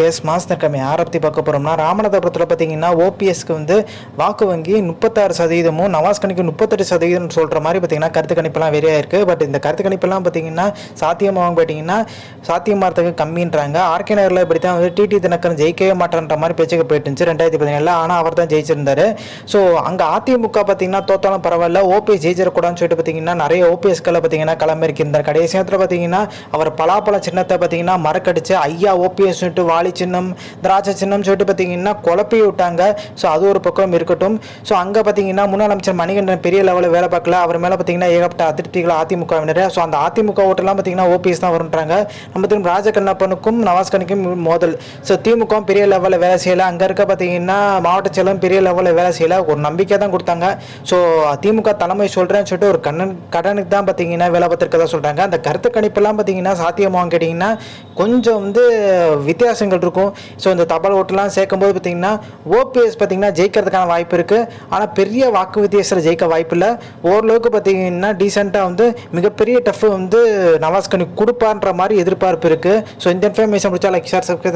Face mass நம்ம யாரை பார்க்க போகிறோம்னா ராமநாதபுரத்தில் பார்த்தீங்கன்னா ஓபிஎஸ்க்கு வந்து வாக்கு வங்கி முப்பத்தாறு சதவீதமும் நவாஸ் கணிக்கு முப்பத்தெட்டு சதவீதம் சொல்கிற மாதிரி பார்த்தீங்கன்னா கருத்து கணிப்பெல்லாம் வெறியாக இருக்குது பட் இந்த கருத்து கணிப்பெல்லாம் பார்த்தீங்கன்னா சாத்தியமாகும் பார்த்தீங்கன்னா சாத்தியமாகிறதுக்கு கம்மின்றாங்க. ஆர்கே நகரில் இப்படி தான் வந்து டிடி தினக்கரன் ஜெயிக்கவே மாட்டேன்ற மாதிரி பேச்சுக்கு போயிட்டு இருந்துச்சு ரெண்டாயிரத்தி பதினேழில். ஆனால் அவர் தான் ஜெயிச்சிருந்தாரு. ஸோ அங்கே அதிமுக பார்த்தீங்கன்னா தோத்தாலும் பரவாயில்ல. ஓபிஎஸ் ஜெயிச்சிடக்கூடாதுன்னு சொல்லிட்டு பார்த்தீங்கன்னா நிறைய ஓபிஎஸ்களை பார்த்தீங்கன்னா களமிறக்கியிருந்தார் கடைசி நேரத்தில் பார்த்தீங்கன்னா அவர் பலாப்பழ சின்னத்தை பார்த்தீங்கன்னா மறக்கடிச்சு ஐயா ஓபிஎஸ்ன்ட்டு வாலி வாலி சின்னம் திராட்சை சின்னம் சொல்லிட்டு பார்த்தீங்கன்னா குழப்பி விட்டாங்க. ஸோ அது ஒரு பக்கம் இருக்கட்டும். ஸோ அங்கே பார்த்தீங்கன்னா முன்னாள் அமைச்சர் மணிகண்டன் பெரிய லெவலில் வேலை பார்க்கல. அவர் மேலே பார்த்தீங்கன்னா ஏகப்பட்ட அதிருப்திகள் அதிமுகவினர் ஸோ அந்த அதிமுக ஓட்டெல்லாம் பார்த்தீங்கன்னா ஓபிஎஸ் தான் வருன்றாங்க நம்ம திரும்ப ராஜகண்ணப்பனுக்கும் நவாஸ்கனுக்கும் மோதல். ஸோ திமுக பெரிய லெவலில் வேலை செய்யலை. அங்கே இருக்க பார்த்தீங்கன்னா மாவட்ட செயலும் பெரிய லெவலில் வேலை செய்யலை. ஒரு நம்பிக்கை தான் கொடுத்தாங்க. ஸோ திமுக தலைமை சொல்கிறேன்னு சொல்லிட்டு ஒரு கண்ணன் கடனுக்கு தான் பார்த்தீங்கன்னா வேலை பார்த்துருக்கதா சொல்கிறாங்க அந்த கருத்து கணிப்பெல்லாம் பார்த்தீங்கன்னா சாத்தியமாகும் கேட்டிங்கன்னா கொஞ்சம் வந்து வித்தியாசம் வித்தியாசங்கள் இருக்கும். ஸோ இந்த தபால் ஓட்டுலாம் சேர்க்கும்போது பார்த்தீங்கன்னா ஓபிஎஸ் பார்த்தீங்கன்னா ஜெயிக்கிறதுக்கான வாய்ப்பு இருக்குது ஆனால் பெரிய வாக்கு வித்தியாசத்தில் ஜெயிக்க வாய்ப்பு இல்லை. ஓரளவுக்கு பார்த்தீங்கன்னா டீசெண்டாக வந்து மிகப்பெரிய டஃப் வந்து நவாஸ்கனி கொடுப்பான்ற மாதிரி எதிர்பார்ப்பு இருக்குது ஸோ இந்த இன்ஃபர்மேஷன் முடிச்சா லைக் ஷேர் சப்ஸ்கிரைப்